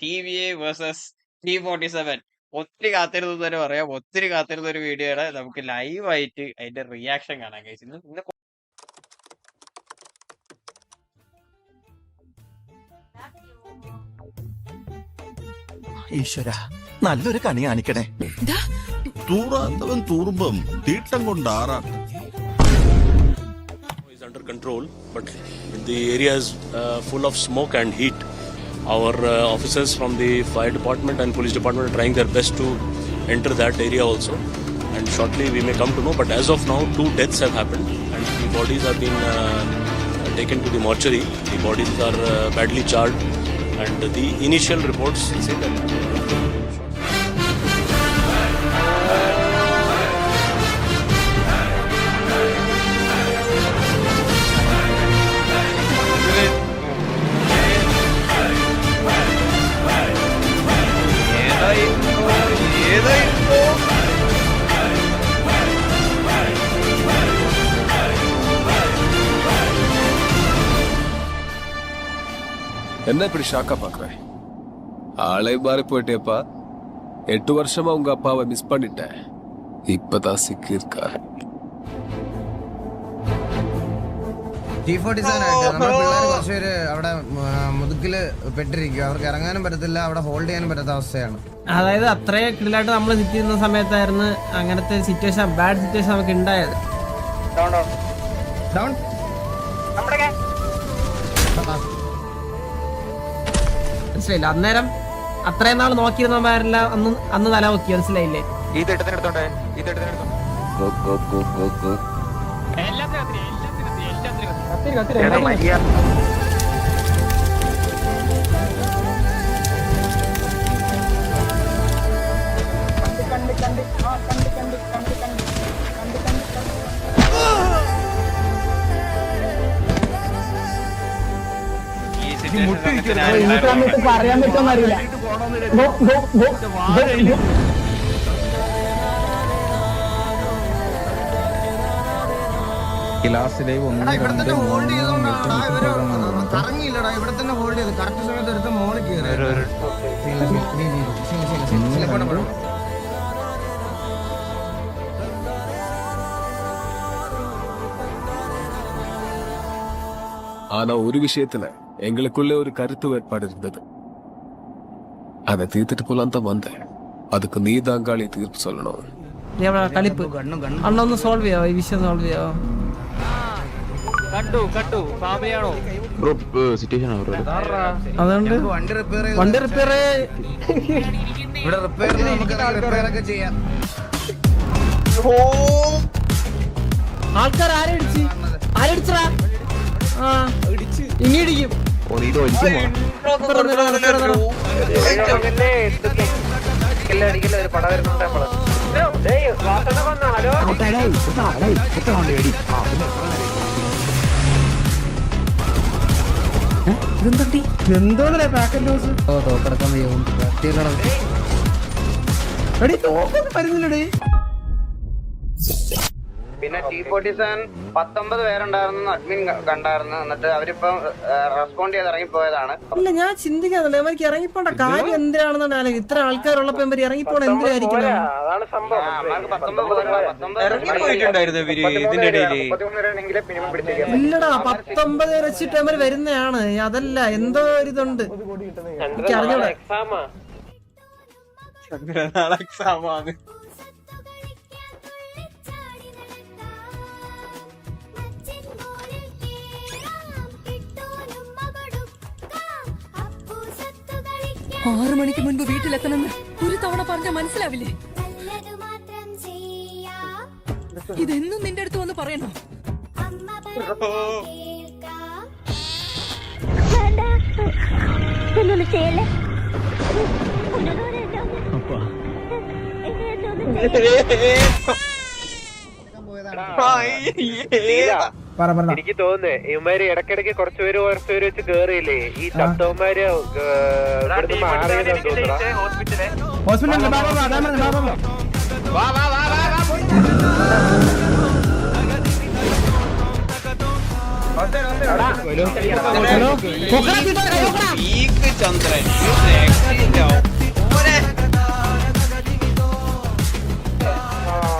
T V A versus T forty seven ഒത്തിരി കാത്തിരുന്നു എന്ന് തന്നെ പറയാം. ഒത്തിരി കാത്തിരുന്ന ഒരു വീഡിയോയുടെ നമുക്ക് ലൈവ് ആയിട്ട് അതിന്റെ റിയാക്ഷൻ കാണാൻ കഴിച്ചു ഇന്ന് ഈശ്വര നല്ലൊരു കണി കാണിക്കണേ. തൂറാത്തവൻ തൂറുമ്പം തീട്ടം കൊണ്ട് ആറാട്ട് is under control, but the area is uh, full of smoke and heat. Our uh, officers from the fire department and police department are trying their best to enter that area also. And shortly we may come to know, but as of now, two deaths have happened, and the bodies have been uh, taken to the mortuary. The bodies are uh, badly charred, and the initial reports say that. என்ன இப்படி ஷாக்கா பாக்குற ஆளே மாறி போயிட்டேப்பா எட்டு வருஷமா உங்க அப்பாவை மிஸ் பண்ணிட்டேன் இப்பதான் சிக்கியிருக்காரு ടി ഫോർട്ടി സെവൻ ആയിട്ട് നമ്മുടെ പിള്ളേർ കുറച്ചുപേര് അവിടെ ആ, മുതുക്കില് പെട്ടിരിക്കും അവർക്ക് ഇറങ്ങാനും പറ്റത്തില്ല അവിടെ ഹോൾഡ് ചെയ്യാനും പറ്റാത്ത അവസ്ഥയാണ് അതായത് അത്രയും കിടിലായിട്ട് നമ്മൾ സിറ്റ് ചെയ്യുന്ന സമയത്തായിരുന്നു അങ്ങനത്തെ സിറ്റുവേഷൻ ബാഡ് സിറ്റുവേഷൻ നമുക്ക് ഉണ്ടായത് ഡൗൺ മനസ്സിലായില്ല. അന്നേരം അത്രയും നാൾ നോക്കിയിരുന്നവരെല്ലാം അന്ന് അന്ന് തല നോക്കി മനസ്സിലായില്ലേ? ഈ സിറ്റുവേഷൻ പറയാൻ പറ്റുമെന്ന് അറിയില്ല എടാ ഇവിടെ തന്നെ ഹോൾഡ് ചെയ്തോണ്ടാണ് ഇവര് കറങ്ങിയില്ലടാ ഇവിടെ തന്നെ ഹോൾഡ് ചെയ്ത് കറക്റ്റ് സമയത്ത് എടുത്ത് മോളിൽ കയറി ஆனா ஒரு விஷயத்துல எங்களுக்குள்ள ஒரு கருத்து வேறுபாடு இருந்தது அதை தீர்த்துட்டு போலாம் தான் வந்தேன் அதுக்கு நீ தாங்காளி தீர்ப்பு சொல்லணும் നീ അവിടെ കളിപ്പ് അണ്ണ ഒന്ന് സോൾവ് ചെയ്യാവോ ഈ വിഷയം സോൾവ് ചെയ്യാവോ അതുകൊണ്ട് വണ്ടി റിപ്പയർ ചെയ്ത് വണ്ടി റിപ്പയർ ഇവിടെ റിപ്പയർ നമുക്ക് റിപ്പയർ ഒക്കെ ചെയ്യാം ആൾക്കാർ ആരടിച്ച് ആരടിച്ചടാ ആ ഇനി ഇടിക്കും എന്തോന്നല്ലേ പാക്കറ്റ് ന്യൂസ് ഓ തോക്കെടുക്കാൻ എടി തോക്കൊന്നും വരുന്നില്ലടേ. പിന്നെ ടി ഫോർട്ടി സെവൻ പത്തൊമ്പത് പേരുണ്ടായിരുന്നു അഡ്മിൻ കണ്ടായിരുന്നു. എന്നിട്ട് അവരിപ്പം റെസ്പോണ്ട് ചെയ്ത് ഇറങ്ങിപ്പോയതാണ്. ഇല്ല ഞാൻ ചിന്തിക്കാറുണ്ട് അവർക്ക് ഇറങ്ങിപ്പോണ്ട കാര്യം എന്തിനാണെന്നാണ് ആലോചിക്കുന്നത് ഇത്ര ആൾക്കാരുള്ളപ്പോ ഇവർ ഇറങ്ങിപ്പോണ എന്തിനായിരിക്കും മിനിമം പിടിച്ചേക്കാം ഇല്ലടാ പത്തൊമ്പത് വെച്ചിട്ട് അവർ വരുന്നതാണ്. അതല്ല എന്തോ ഒരിതുണ്ട്. എനിക്ക് അറിഞ്ഞൂടാ നാളെ എക്സാം ആറു മണിക്ക് മുൻപ് വീട്ടിലെത്തണമെന്ന് ഒരു തവണ പറഞ്ഞ മനസ്സിലാവില്ലേ? ഇതെന്നും നിന്റെ അടുത്ത് വന്ന് പറയണോ? എനിക്ക് തോന്നുന്നേ ഇവന്മാര് ഇടക്കിടക്ക് കുറച്ചുപേര് കുറച്ചുപേര് വെച്ച് കേറിയില്ലേ? ഈ ചത്തവന്മാര് ഹോസ്പിറ്റലിൽ ചന്ദ്രൻ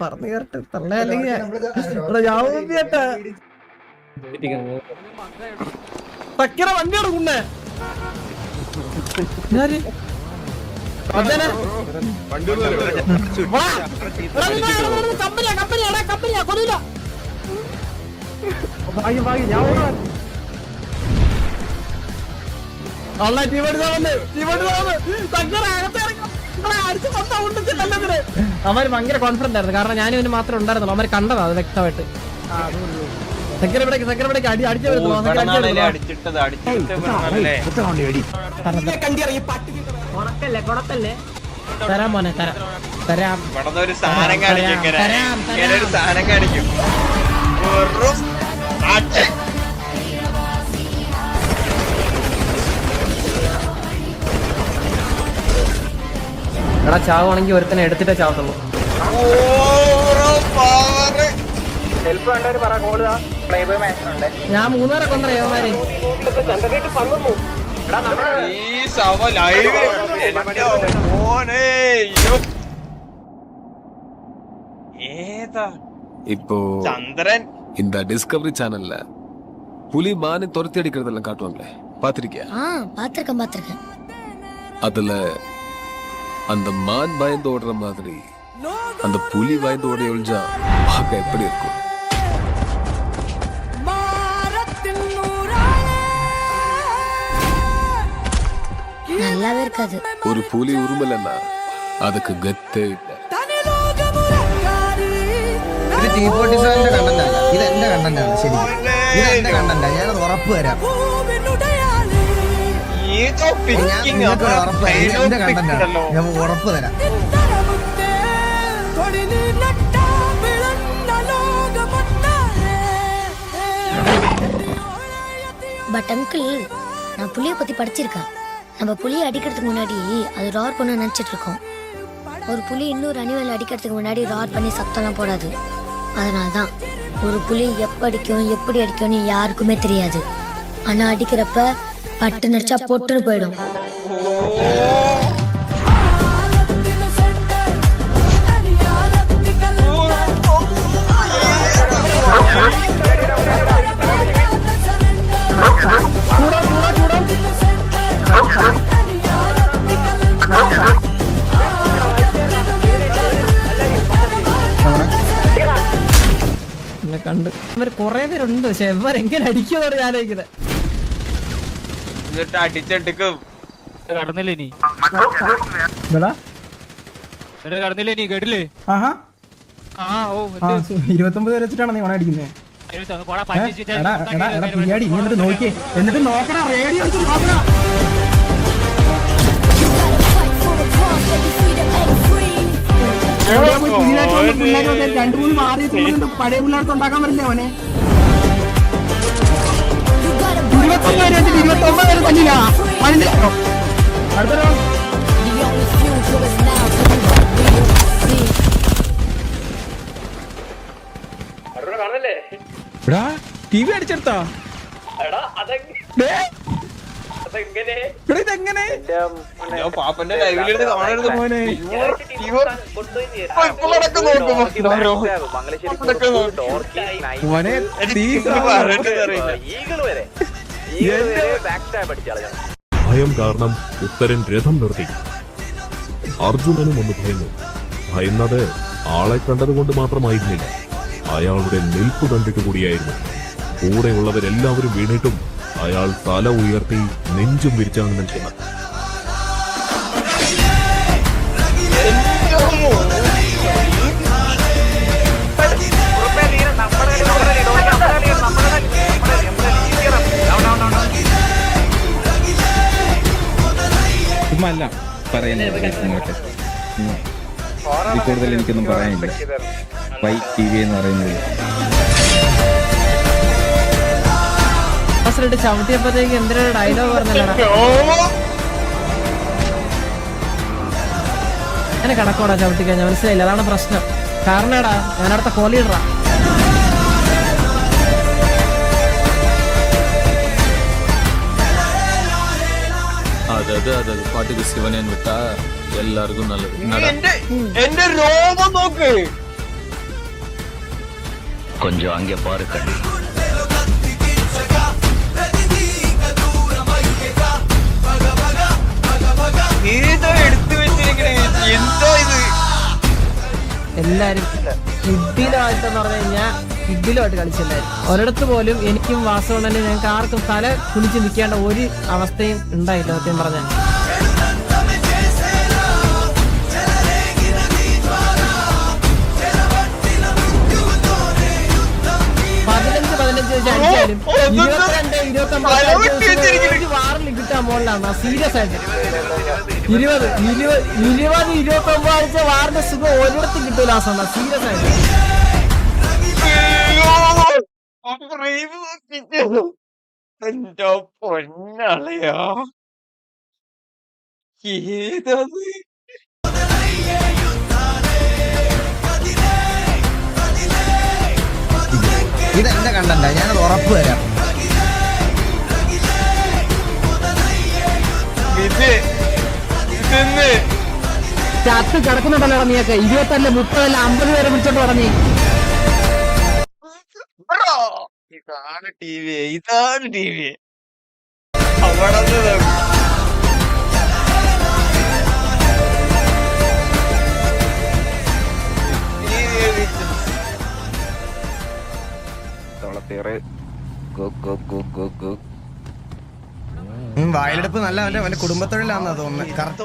പറഞ്ഞു തള്ള അല്ലെങ്കിൽ തക്കറ വണ്ടിയാണ് കുണ്ണേ ഞാൻ മച്ചാനെ. വാ. എടാ, നിന്നെ ഇവിടെ നിന്ന് കമ്പനിയാ കമ്പനിയാ. എടാ കമ്പനിയാ കൊല്ലൂല ഭാഗ്യം ഭാഗ്യം ഞാൻ ഓടാൻ അള്ള വന്ന്. വന്ന്. തക്കറ അകത്ത് അവർ ഭയങ്കര കോൺഫിഡന്റ് ആയിരുന്നു. കാരണം ഞാൻ ഇവന് മാത്രമേ ഉണ്ടായിരുന്നുള്ളൂ. അവർ കണ്ടതാ അത് വ്യക്തമായിട്ട്. സെക്കൻഡ് ഇവിടേക്ക് സെക്കൻഡ് ഇവിടേക്ക് അടി അടിച്ചു വരുന്നു? തരാം. മോനെ തരാം. തരാം. തരാം, തരാം. പ്ലേ ബോയ് മാച്ച് ഉണ്ട് ഞാൻ മൂന്നര കൊണ്ടേ യവന്മാരെ ഈ ശവ ലൈവ് മോനെ അയ്യോ. ഏതാ இப்போ ചന്ദ്രൻ இந்த டிஸ்கவரி சேனல்ல புலி மானை துரத்தி அடிக்கிறதெல்லாம் காட்டுவாங்களே பாத்திருக்கியா ஆ பாத்திருக்கேன் பாத்திருக்கேன் அதுல அந்த மான் பயந்து ஓடுற மாதிரி அந்த புலி பயந்து ஓடி ஒழிஞ்சா பார்க்க எப்படி இருக்கும் நல்லாவே இருக்காது ஒரு புலி உருமலன்னா அதுக்கு கத்தே இல்லை ഇത് ടി ഫോർട്ടി സെവന്റെ കണ്ടന്റ് അല്ല ഇത് എന്റെ കണ്ടന്റ് ആണ് ശരി ഇത് എന്റെ കണ്ടന്റ് ഞാനത് ഉറപ്പ് തരാം ഏതോ ഞാൻ പിക്കിങ് നിങ്ങൾക്ക് ഒരു ഉറപ്പ് തരാം ഇത് എന്റെ കണ്ടന്റ് ആണ് ഉണ്ടല്ലോ ഞാൻ ഉറപ്പ് തരാം பட் அங்கிள் நான் புலியை பத்தி படிச்சிருக்கேன் நம்ம புலியை அடிக்கிறதுக்கு முன்னாடி அது ரார் பண்ண நினைச்சிட்டு இருக்கோம் ஒரு புலி இன்னொரு அனிமல் அடிக்கிறதுக்கு முன்னாடி ரார் பண்ணி சத்தம்லாம் போடாது அதனால தான் ஒரு புலி எப்ப அடிக்கும் எப்படி அடிக்கும்னு யாருக்குமே தெரியாது ஆனா அடிக்கிறப்ப పట్టనడిచి ఆ పొట్టును పోయడం കണ്ട്. ഇവർ കുറെ പേരുണ്ട് പക്ഷെ ഇവരെങ്ങനെ അടിക്കുമെന്നാണ് ഞാൻ ആലോചിക്കുന്നത് എന്നിട്ട് അടിച്ചെടുക്കും. കടന്നില്ല ഇനി? കടന്നില്ല ഇനി? കേട്ടില്ലേ? ആഹാ. ആ ഓ ആ ഇരുപത്തൊമ്പത് വെച്ചിട്ടാണ് നീ എന്നിട്ട് നോക്കിയേ. എന്നിട്ട് നോക്കടാ റേഡിയോ രണ്ട് മൂന്ന് മാറി പഴയ പിള്ളേർക്ക് ഉണ്ടാക്കാൻ പറ്റില്ല അവനെ? വെച്ചിട്ട് ഇരുപത്തൊമ്പത് പേര് തന്നില്ല മനസ്സിലായോ അടുത്ത ടി വി അടിച്ചെടുത്താ ഇതെങ്ങനെ? ഞാൻ പാപ്പന്റെ ലൈവിലിരുന്ന് കാണരുത് മോനെ. മോനെ ഭയം കാരണം ഉത്തരൻ രഥം നിർത്തി. അർജുനനും ഒന്ന് ഭയന്നു. ഭയന്നത് ആളെ കണ്ടതുകൊണ്ട് മാത്രമായിരുന്നില്ല. അയാളുടെ നിൽപ്പ് കണ്ടിട്ട് കൂടിയായിരുന്നു. കൂടെയുള്ളവരെല്ലാവരും വീണിട്ടും അയാൾ തല ഉയർത്തി നെഞ്ചും വിരിച്ചാണ് നിൽക്കുന്നത്. ചുമ്മാല്ല പറയുന്നത് കൂടുതൽ എനിക്കൊന്നും പറയാനില്ല. വൈ ടി വി എന്ന് പറയുന്നത്. ചവിട്ടിയപ്പോഴത്തേക്ക് എന്തിനാണ് ഡയലോഗ് പറഞ്ഞല്ലടാ അങ്ങനെ കണക്കോടാ ചവിട്ടിക്കാൻ മനസ്സിലായില്ല അതാണ് പ്രശ്നം. കാരണടാ ഞാനടുത്ത കോലീഡറാ അത് ശിവനെ വിട്ടാ എല്ലാവർക്കും നല്ലത്. എന്റെ രോമം നോക്ക്. പാറു എടുത്തു എന്താ ഇത്? എല്ലാരും കിട്ടിയിലാഴ്ച പറഞ്ഞു കഴിഞ്ഞാൽ കിഡിലുമായിട്ട് കളിച്ചിട്ടുണ്ടായിരുന്നു. ഒരിടത്ത് പോലും എനിക്കും വാസവണ്ണനും ഞങ്ങൾക്ക് ആർക്കും തല കുനിച്ച് നിൽക്കേണ്ട ഒരു അവസ്ഥയും ഉണ്ടായില്ല സത്യം പറഞ്ഞാൽ. പതിനഞ്ച് പതിനഞ്ച് വെച്ച് അടിച്ചാലും ഇരുപത്തിരണ്ട് ഇരുപത്തി വാറിൽ കിട്ടാൻ മുകളിലാണ്. സീരിയസ് ആയിട്ട്. ഇരുപത് ഇരുപത് ഇരുപത് ഇരുപത്തി ഒമ്പത് ആഴ്ച വാറിന്റെ സുഖം ഒരിടത്തും കിട്ടൂല ആ സമയം. സീരിയസ് ആയിട്ട്. എന്റെ പൊന്നളയാ ഏതത് ഇത് എന്റെ കണ്ടന്റാ ഞാനത് ഉറപ്പ് തരാം. ഇത് ഇതെന്ന് ചത്ത് കിടക്കുന്നുണ്ടല്ലോ നീയൊക്കെ ഇരുപത്തല്ല മുപ്പതല്ല അമ്പത് പേരെ വിളിച്ചോണ്ട് പറഞ്ഞു ഇതാണ് ടി വി. ഇതാണ് ടി വി. അവിടെ വായിലെടുപ്പ് നല്ല അവന്റെ അവന്റെ കുടുംബത്തൊഴിലാണെന്നാ തോന്നുന്നത് കറക്റ്റ്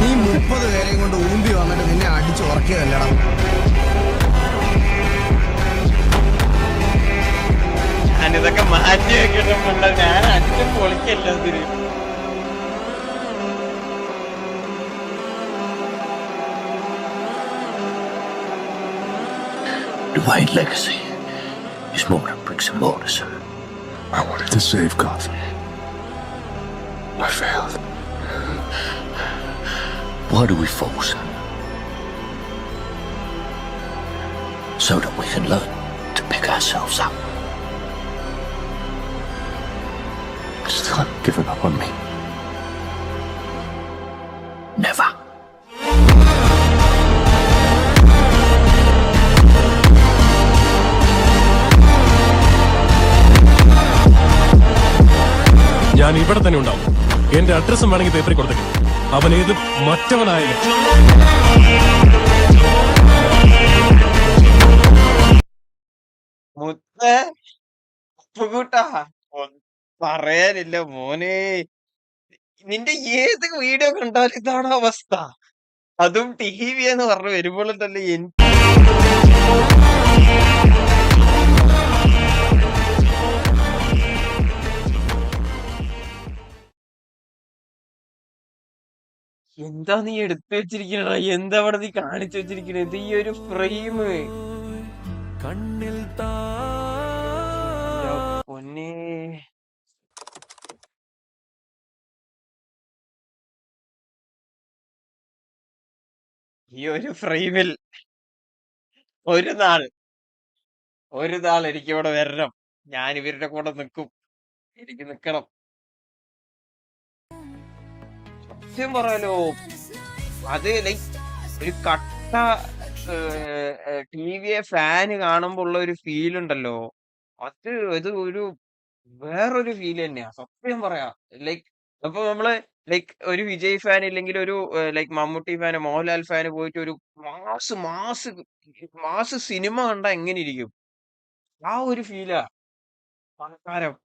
നീ മുപ്പത് പേരെയും കൊണ്ട് ഊമ്പി വന്നിട്ട് നിന്നെ അടിച്ച് ഉറക്കിയതല്ലടാ. ഞാനിതൊക്കെ മാറ്റി വെക്കിട്ടുമുള്ള ഞാൻ അടിച്ചും പൊളിക്കല്ലാതിന് Divine legacy is more than bricks and mortar, sir. I wanted to save Gotham. I failed. Why do we fall? So that we can learn to pick ourselves up. not given up on me. Never. ഇവിടെ തന്നെ ഉണ്ടാവും. എന്റെ അഡ്രസ്സും വേണമെങ്കിൽ പേപ്പറിൽ കൊടുത്തേക്കും. അവൻ ഏത് മറ്റവനായാലും. പറയാനില്ല മോനെ. നിന്റെ ഏത് വീഡിയോ കണ്ടാലും ഇതാണ് അവസ്ഥ. അതും ടി വി എന്ന് പറഞ്ഞു വരുമ്പോഴുണ്ടല്ലേ എനിക്ക് എന്താ നീ എടുത്തു വെച്ചിരിക്കണ എന്താ അവിടെ നീ കാണിച്ചു വെച്ചിരിക്കണ? ഇത് ഈ ഒരു ഫ്രെയിം കണ്ണിൽ പൊന്നേ. ഈ ഒരു ഫ്രെയിമിൽ ഒരു നാൾ ഒരു നാൾ എനിക്കിവിടെ വരണം. ഞാൻ ഇവരുടെ കൂടെ നിൽക്കും. എനിക്ക് നിക്കണം. സത്യം പറയാലോ അത് ലൈക്ക് ഒരു കട്ട ടി വിയെ ഫാന് കാണുമ്പോ ഉള്ള ഒരു ഫീൽ ഉണ്ടല്ലോ. അത് ഇത് ഒരു വേറൊരു ഫീൽ തന്നെയാ. സത്യം പറയാ. ലൈക്ക് അപ്പൊ നമ്മൾ ലൈക്ക് ഒരു വിജയ് ഫാൻ ഇല്ലെങ്കിൽ ഒരു like Mammootty fan Mohanlal fan പോയിട്ട് ഒരു മാസ് മാസ് മാസ് സിനിമ കണ്ടാ എങ്ങനെ ഇരിക്കും? ആ ഒരു ഫീലാ പണക്കാരം